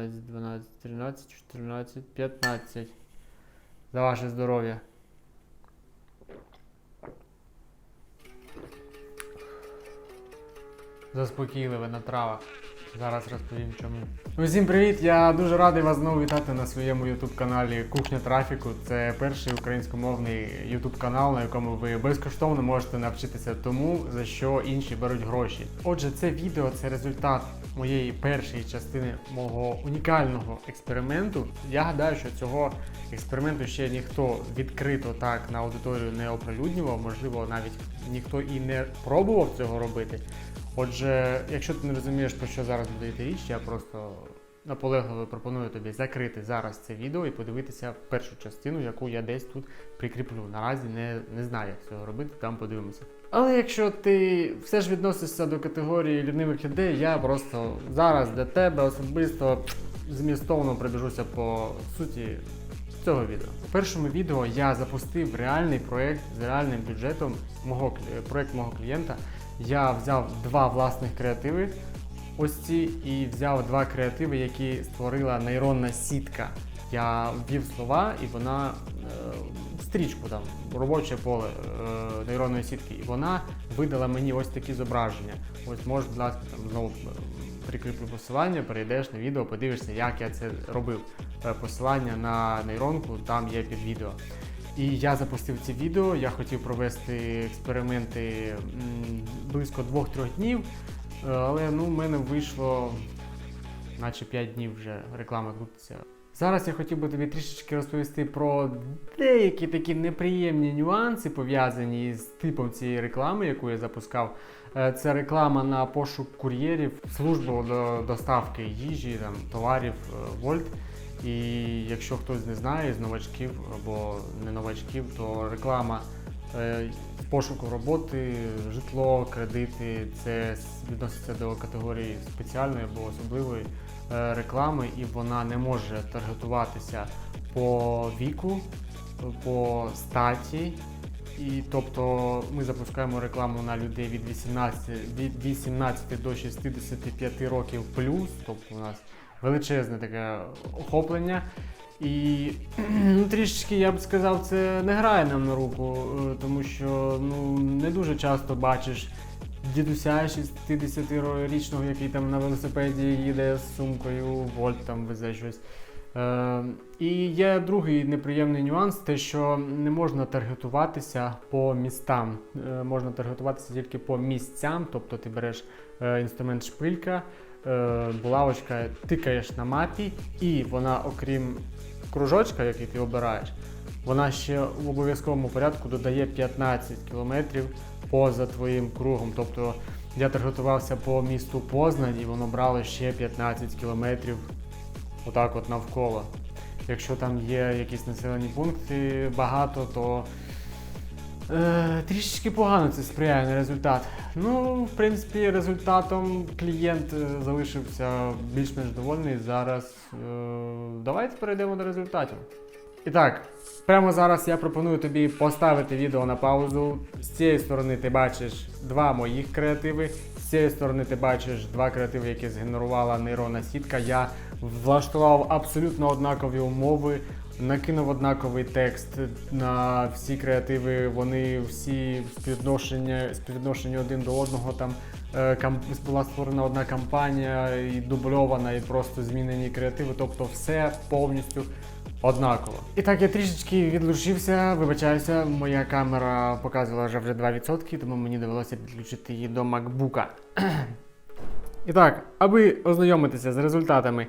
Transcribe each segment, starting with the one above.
11, 12, 13, 14, 15. За ваше здоров'я. Заспокійливе на травах. Зараз розповім чому. Усім привіт! Я дуже радий вас знову вітати на своєму youtube каналі Кухня Трафіку. Це перший українськомовний youtube канал, на якому ви безкоштовно можете навчитися тому, за що інші беруть гроші. Отже, це відео це результат моєї першої частини мого унікального експерименту. Я гадаю, що цього експерименту ще ніхто відкрито так на аудиторію не оприлюднював, можливо, навіть ніхто і не пробував цього робити. Отже, якщо ти не розумієш, про що зараз буде йти річ, я просто наполегливо пропоную тобі закрити зараз це відео і подивитися першу частину, яку я десь тут прикріплю. Наразі не, не знаю, як цього робити, там подивимося. Але якщо ти все ж відносишся до категорії лінивих людей, я просто зараз для тебе особисто змістовно пробіжуся по суті цього відео. У першому відео я запустив реальний проект з реальним бюджетом мого проект мого клієнта. Я взяв два власних креативи, ось ці, і взяв два креативи, які створила нейронна сітка. Я ввів слова, і вона е, стрічку там робоче поле е, нейронної сітки, і вона видала мені ось такі зображення. Ось можеш, будь ласка, там знову е, прикріплю посилання, перейдеш на відео, подивишся, як я це робив. Е, Посилання на нейронку там є під відео. І я запустив ці відео. Я хотів провести експерименти близько 2-3 днів, е, але ну, в мене вийшло наче 5 днів вже реклама крутиться. Зараз я хотів би тобі трішечки розповісти про деякі такі неприємні нюанси, пов'язані з типом цієї реклами, яку я запускав. Е, Це реклама на пошук кур'єрів, службу до доставки їжі, там, товарів е, Вольт. І якщо хтось не знає з новачків або не новачків, то реклама е, пошуку роботи, житло, кредити це відноситься до категорії спеціальної або особливої е, реклами, і вона не може таргетуватися по віку, по статі. І тобто ми запускаємо рекламу на людей від 18, від 18 до 65 років плюс, тобто у нас величезне таке охоплення. І ну, трішечки я б сказав, це не грає нам на руку, е, тому що ну, не дуже часто бачиш дідуся 60-річного, який там на велосипеді їде з сумкою, вольт там везе щось. Е, і є другий неприємний нюанс, те, що не можна таргетуватися по містам. Е, можна таргетуватися тільки по місцям, тобто ти береш е, інструмент шпилька, булавочка, тикаєш на мапі, і вона, окрім кружочка, який ти обираєш, вона ще в обов'язковому порядку додає 15 кілометрів поза твоїм кругом. Тобто я таргетувався по місту Познань, і воно брало ще 15 кілометрів отак от навколо. Якщо там є якісь населені пункти багато, то е, трішечки погано це сприяє на результат. Ну, в принципі, результатом клієнт е, залишився більш-менш довольний. Зараз е, давайте перейдемо до результатів. І так, прямо зараз я пропоную тобі поставити відео на паузу. З цієї сторони ти бачиш два моїх креативи. З цієї сторони ти бачиш два креативи, які згенерувала нейронна сітка. Я влаштував абсолютно однакові умови, накинув однаковий текст на всі креативи. Вони всі співвідношення, співвідношені один до одного. Там е, була створена одна кампанія і дубльована, і просто змінені креативи. Тобто все повністю однаково. І так, я трішечки відлучився, вибачаюся, моя камера показувала вже вже 2%, тому мені довелося підключити її до MacBook. І так, аби ознайомитися з результатами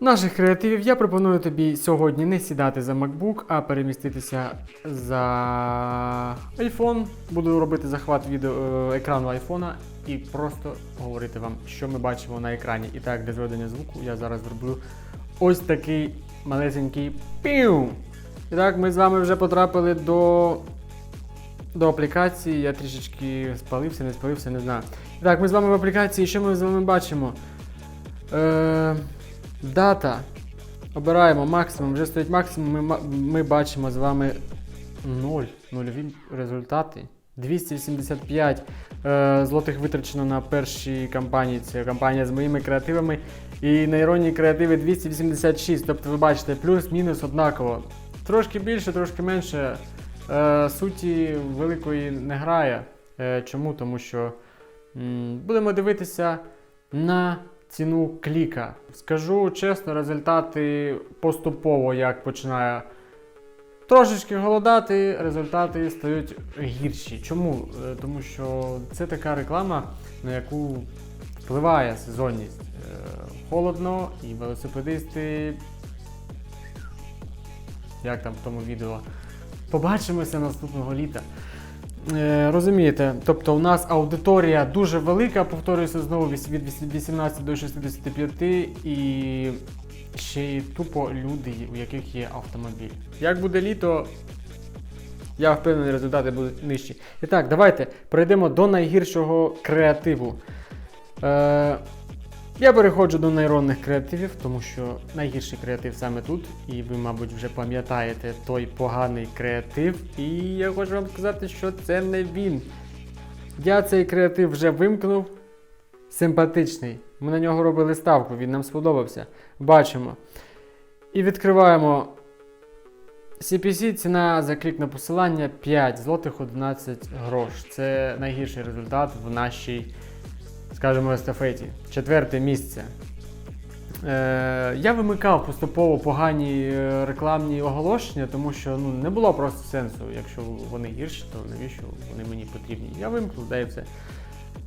наших креативів, я пропоную тобі сьогодні не сідати за MacBook, а переміститися за iPhone. Буду робити захват відео е, екрану iPhone і просто говорити вам, що ми бачимо на екрані. І так, для зведення звуку я зараз зроблю ось такий малесенький піу. І так, ми з вами вже потрапили до, до аплікації. Я трішечки спалився, не спалився, не знаю. І так, ми з вами в аплікації. Що ми з вами бачимо? Е, дата. Обираємо максимум. Вже стоїть максимум. Ми, ми бачимо з вами 0. Нульові результати. 285 е, злотих витрачено на першій кампанії. Це кампанія з моїми креативами. І на іронії креативи 286. Тобто ви бачите, плюс-мінус однаково. Трошки більше, трошки менше. Е, суті великої не грає. Е, чому? Тому що м, будемо дивитися на ціну кліка. Скажу чесно, результати поступово як починає трошечки голодати, результати стають гірші. Чому? Е, Тому що це така реклама, на яку впливає сезонність. Е, Холодно і велосипедисти. Як там в тому відео? Побачимося наступного літа. Е, розумієте, тобто у нас аудиторія дуже велика, повторююся знову від 18 до 65, і ще й тупо люди, у яких є автомобіль. Як буде літо, я впевнений, результати будуть нижчі. І так, давайте перейдемо до найгіршого креативу. Е, я переходжу до нейронних креативів, тому що найгірший креатив саме тут, і ви, мабуть, вже пам'ятаєте той поганий креатив. І я хочу вам сказати, що це не він. Я цей креатив вже вимкнув. Симпатичний. Ми на нього робили ставку, він нам сподобався. Бачимо. І відкриваємо CPC, ціна за клік на посилання 5 злотих 11 грош. Це найгірший результат в нашій, скажімо, естафеті. Четверте місце. Е, я вимикав поступово погані е, рекламні оголошення, тому що ну, не було просто сенсу. Якщо вони гірші, то навіщо вони мені потрібні? Я вимкнув, да і все.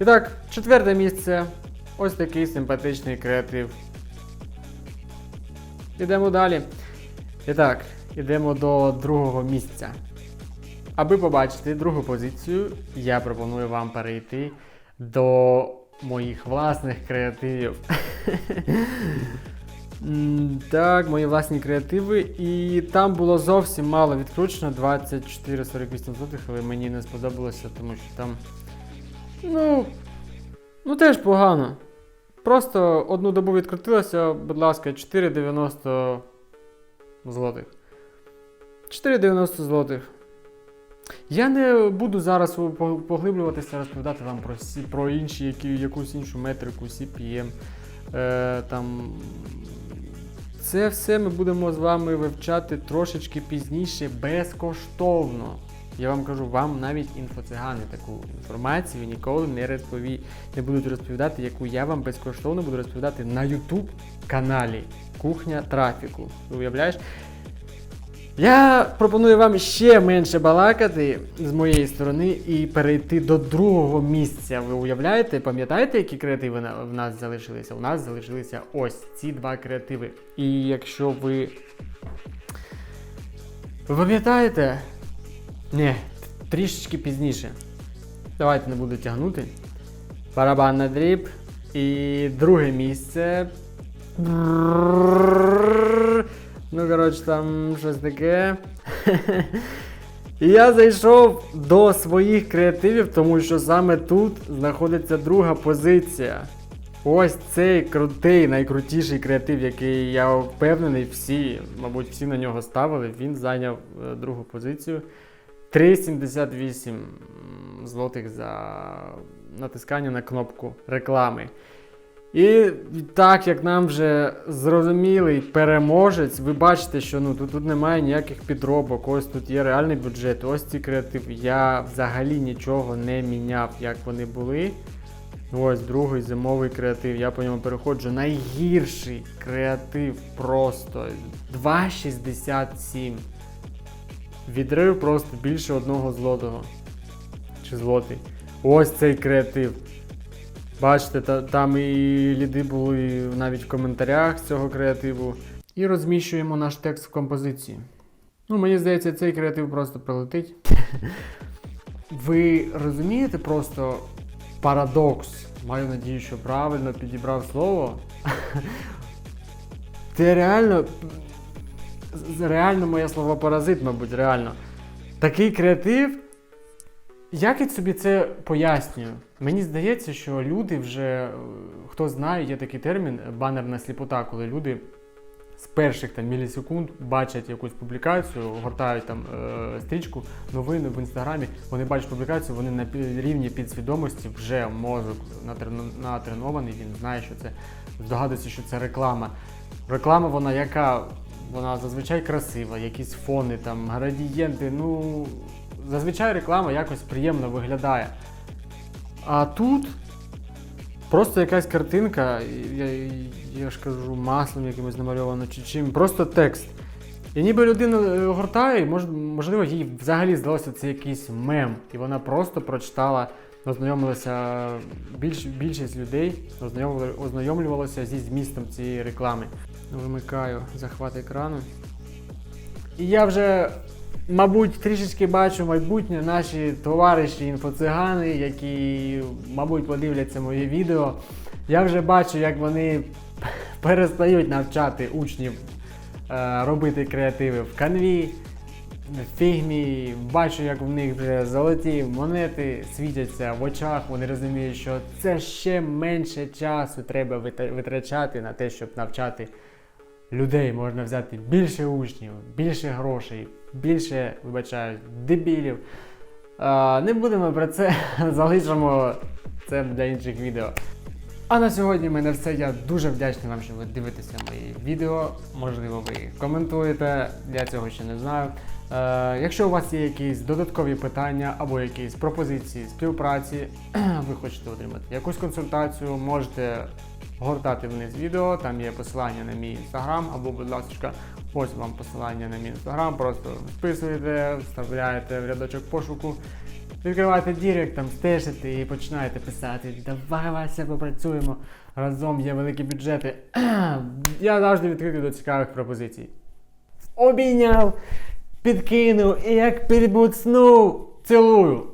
І так, четверте місце. Ось такий симпатичний креатив. Ідемо далі. І так, ідемо до другого місця. Аби побачити другу позицію, я пропоную вам перейти до моїх власних креативів. Так, мої власні креативи. І там було зовсім мало відкручено 24-48 злотих, але мені не сподобалося, тому що там. Ну. Ну теж погано. Просто одну добу відкрутилося, будь ласка, 4,90 злотих. 4,90 злотих. Я не буду зараз поглиблюватися, розповідати вам про, про інші, які, якусь іншу метрику, CPM. Е, там. Це все ми будемо з вами вивчати трошечки пізніше безкоштовно. Я вам кажу, вам навіть інфоцигани таку інформацію ніколи не розпові... не будуть розповідати, яку я вам безкоштовно буду розповідати на YouTube каналі Кухня трафіку. Уявляєш? Я пропоную вам ще менше балакати з моєї сторони і перейти до другого місця. Ви уявляєте, пам'ятаєте, які креативи в нас залишилися? У нас залишилися ось ці два креативи. І якщо ви. Ви пам'ятаєте? Ні, трішечки пізніше. Давайте не буду тягнути. Барабан на дріб. І друге місце. Ну, коротше, там щось таке. Я зайшов до своїх креативів, тому що саме тут знаходиться друга позиція. Ось цей крутий, найкрутіший креатив, який я впевнений, всі, мабуть, всі на нього ставили. Він зайняв е, другу позицію. 3,78 злотих за натискання на кнопку реклами. І так як нам вже зрозумілий переможець, ви бачите, що ну тут, тут немає ніяких підробок, ось тут є реальний бюджет, ось ці креативи. Я взагалі нічого не міняв, як вони були. Ось другий зимовий креатив. Я по ньому переходжу. Найгірший креатив просто 2,67. Відрив просто більше одного злотого. Чи злотий. Ось цей креатив. Бачите, та, там і ліди були навіть в коментарях цього креативу. І розміщуємо наш текст в композиції. Ну, мені здається, цей креатив просто прилетить. Ви розумієте просто парадокс? Маю надію, що правильно підібрав слово. Це реально. Реально моє слово паразит, мабуть, реально. Такий креатив. Як я собі це пояснюю? Мені здається, що люди вже, е, хто знає, є такий термін банерна сліпота, коли люди з перших там мілісекунд бачать якусь публікацію, гортають там е, стрічку, новини в інстаграмі. Вони бачать публікацію, вони на рівні підсвідомості вже мозок натрен- натренований, він знає, що це здогадується, що це реклама. Реклама, вона яка? Вона зазвичай красива, якісь фони, там, градієнти. Ну, зазвичай реклама якось приємно виглядає. А тут просто якась картинка, я, я ж кажу, маслом якимось намальовано чи чим, просто текст. І ніби людина е, гортає, мож, можливо, їй взагалі здалося це якийсь мем. І вона просто прочитала, ознайомилася, більш, більшість людей ознайомлювалося зі змістом цієї реклами. Вимикаю захват екрану. І я вже, мабуть, трішечки бачу майбутнє наші товариші інфоцигани, які, мабуть, подивляться моє відео. Я вже бачу, як вони перестають навчати учнів е, робити креативи в канві, фігмі. Бачу, як в них вже золоті монети світяться в очах. Вони розуміють, що це ще менше часу треба витрачати на те, щоб навчати людей. Можна взяти більше учнів, більше грошей, більше, вибачаю, дебілів. А, не будемо про це, залишимо це для інших відео. А на сьогодні в мене все. Я дуже вдячний вам, що ви дивитеся мої відео. Можливо, ви коментуєте, я цього ще не знаю. Е, якщо у вас є якісь додаткові питання або якісь пропозиції співпраці, ви хочете отримати якусь консультацію, можете гортати вниз відео, там є посилання на мій інстаграм, або, будь ласка, ось вам посилання на мій інстаграм. Просто вписуєте, вставляєте в рядочок пошуку. Відкриваєте Дірект, там стежите і починаєте писати. Давай Вася, попрацюємо. Разом є великі бюджети. Я завжди відкритий до цікавих пропозицій. Обійняв, підкинув і як підбуцнув. Цілую.